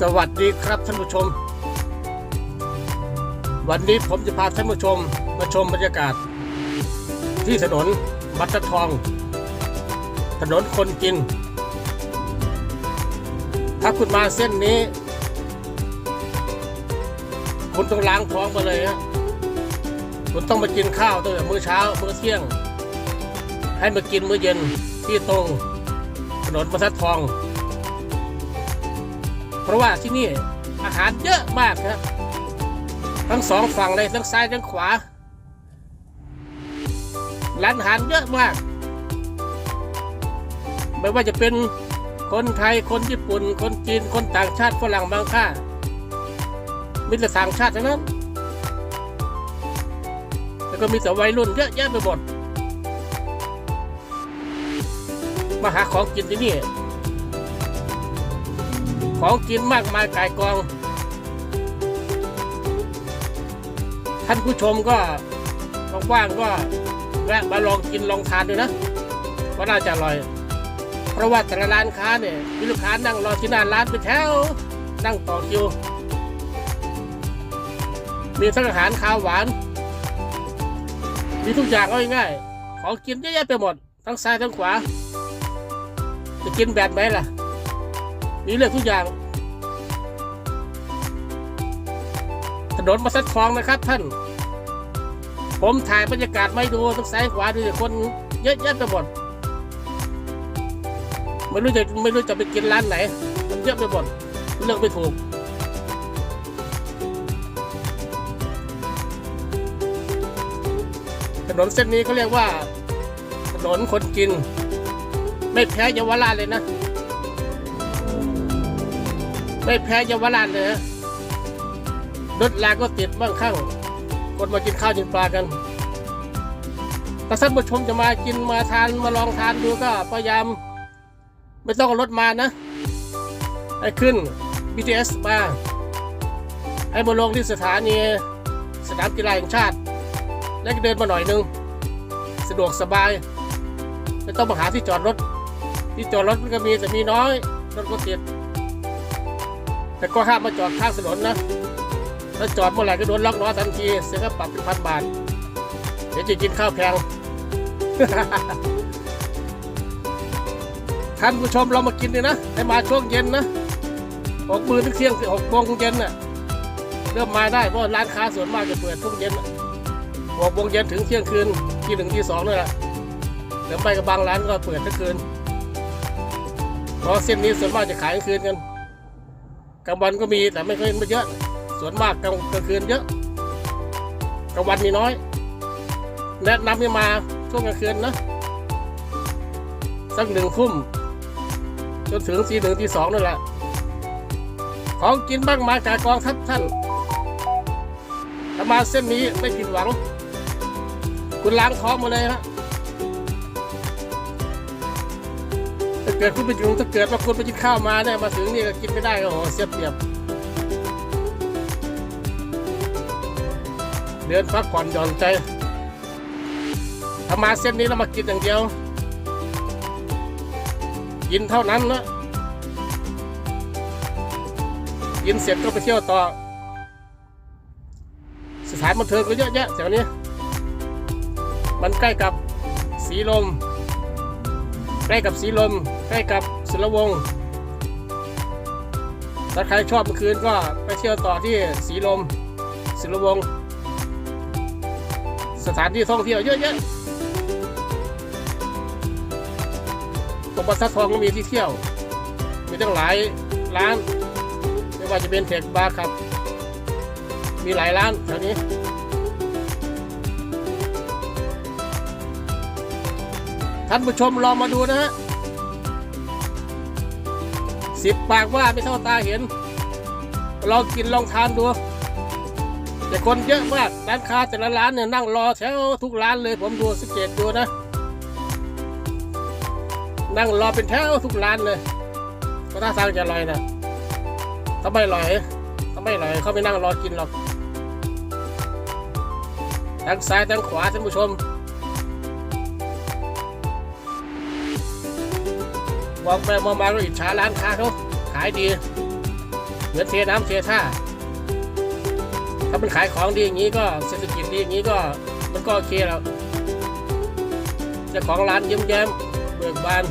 สวัสดีครับท่านผู้ชม วันนี้ผมจะพาท่านผู้ชมมาชมบรรยากาศ ที่ถนนบัตรทอง ถนนคนกิน ถ้าคุณมาเส้นนี้ คุณต้องล้างท้องมาเลยฮะคุณต้องมากินข้าวตั้งแต่มื้อเช้ามื้อเที่ยง ให้มากินมื้อเย็นที่ตรง ถนนบรรทัดทอง เพราะว่าที่นี่อาหารเยอะมากครับทั้งสองฝั่งเลยทั้งซ้ายทั้งขวาร้านอาหารเยอะมาก ไม่ว่าจะเป็นคนไทยคนญี่ปุ่น คนจีนคนต่างชาติฝรั่งบางค่ามีแต่ต่างชาติทั้งนั้นแล้วก็มีแต่วัยรุ่นเยอะแยะไปหมดมาหาของกินที่นี่ ของกินมากมายกายกอง ท่านผู้ชมก็ว่างๆก็แวะมาลองกินลองทานดูนะว่าน่าจะอร่อย เพราะว่าแต่ละร้านค้าเนี่ยมีลูกค้านั่งรอที่หน้าร้านเป็นแถวนั่งต่อคิว มีทั้งอาหารข้าวหวาน มีทุกอย่างเอาง่ายๆของกินเยอะแยะไปหมด ทั้งซ้ายทั้งขวา จะกินแบบไหนล่ะ มีเรื่องทุกอย่าง ถนนมาสัดคลองนะครับท่าน ผมถ่ายบรรยากาศไม่ดูทั้งซ้ายขวาดูคนเยอะแยะไปหมดไม่รู้จะไม่รู้จะไปกินร้านไหน มันเยอะไปหมดเลือกไม่ถูกถนนเส้นนี้เขาเรียกว่า ถนนคนกิน ไม่แพ้เยาวราชเลยนะ ไม่แพ้เยาวราชเลยนะรถลาก็ติดบ้างข้างคนมากินข้าวกินปลากันถ้าท่านผู้ชมจะมากินมาทานมาลองทานดูก็พยายาม ไม่ต้องรถมานะให้ขึ้น BTS มาให้มาลงที่สถานีสนามกีฬาแห่งชาติ แล้วก็เดินมาหน่อยนึง สะดวกสบาย ไม่ต้องมาหาที่จอดรถ ที่จอดรถมันก็มีแต่มีน้อยรถก็ติด แต่ก็ห้ามมาจอดข้างถนนนะ ถ้าจอดเมื่อไหร่ก็โดนล็อกล้อทันทีเสียค่าปรับเป็นพันบาท เดี๋ยวจะกินข้าวแพงท่านผู้ชมเรามากินเลยนะ ให้มาช่วงเย็นนะหกมือถึงเที่ยงหกโมงเย็นน่ะเริ่มมาได้เพราะร้านค้าส่วนมากจะเปิดทุกเย็นนะหกโมงเย็นถึงเที่ยงคืนที่หนึ่งที่สองนั่นแหละเดี๋ยวไปกับบางร้านก็เปิดทั้งคืนเพราะเส้นนี้ส่วนมากจะขายกลางคืนกัน กลางวันก็มีแต่ไม่ค่อยไม่เยอะ ส่วนมากกลางกลางคืนเยอะกลางวันมีน้อย แนะนำให้มาช่วงกลางคืนนะสักหนึ่งทุ่มจนถึงสี่หนึ่งที่สองนั่นแหละ ของกินบ้างมายกากองทัพท่านถ้ามาเส้นนี้ไม่ผิดหวัง คุณล้างท้องมาเลยฮะ เกิดคุณไปอยู่ถ้าเกิดว่าคุณไปกินข้าวมาเนี่ยมาถึงนี่ก็กินไม่ได้ก็โอ้โหเสียเปรียบ เดินพักผ่อนหย่อนใจถ้ามาเส้นนี้แล้วมากินอย่างเดียว กินเท่านั้นนะกินเสร็จก็ไปเที่ยวต่อ สถานบันเทิงก็เยอะแยะแถวนี้ มันใกล้กับสีลม ใกล้กับสีลม ใกล้กับสุรวงศ์ถ้าใครชอบเมื่อคืนก็ไปเที่ยวต่อที่สีลมสุรวงศ์สถานที่ท่องเที่ยวเยอะแยะตรงบัสทองก็มีที่เที่ยว มีตั้งหลายร้าน ไม่ว่าจะเป็นเทคบาร์ครับ มีหลายร้านแถวนี้ ท่านผู้ชมลองมาดูนะฮะสิบปากว่าไม่เท่าตาเห็น ลองกินลองทานดู แต่คนเยอะมากร้านค้าแต่ละร้านเนี่ยนั่งรอแถวทุกร้านเลยผมดูสังเกตดูนะ นั่งรอเป็นแถวทุกร้านเลยก็ท่าทางจะอร่อยนะถ้าไม่อร่อยถ้าไม่อร่อยเขาไม่นั่งรอกินหรอกทั้งซ้ายทั้งขวาท่านผู้ชม มองไปมองมาก็อิจฉาร้านค้าเขาขายดีเหมือนเทน้ำเทท่าถ้ามันขายของดีอย่างนี้ก็เศรษฐกิจดีอย่างนี้ก็มันก็โอเคแล้วเจ้าของร้านยิ้มแย้มเบิกบาน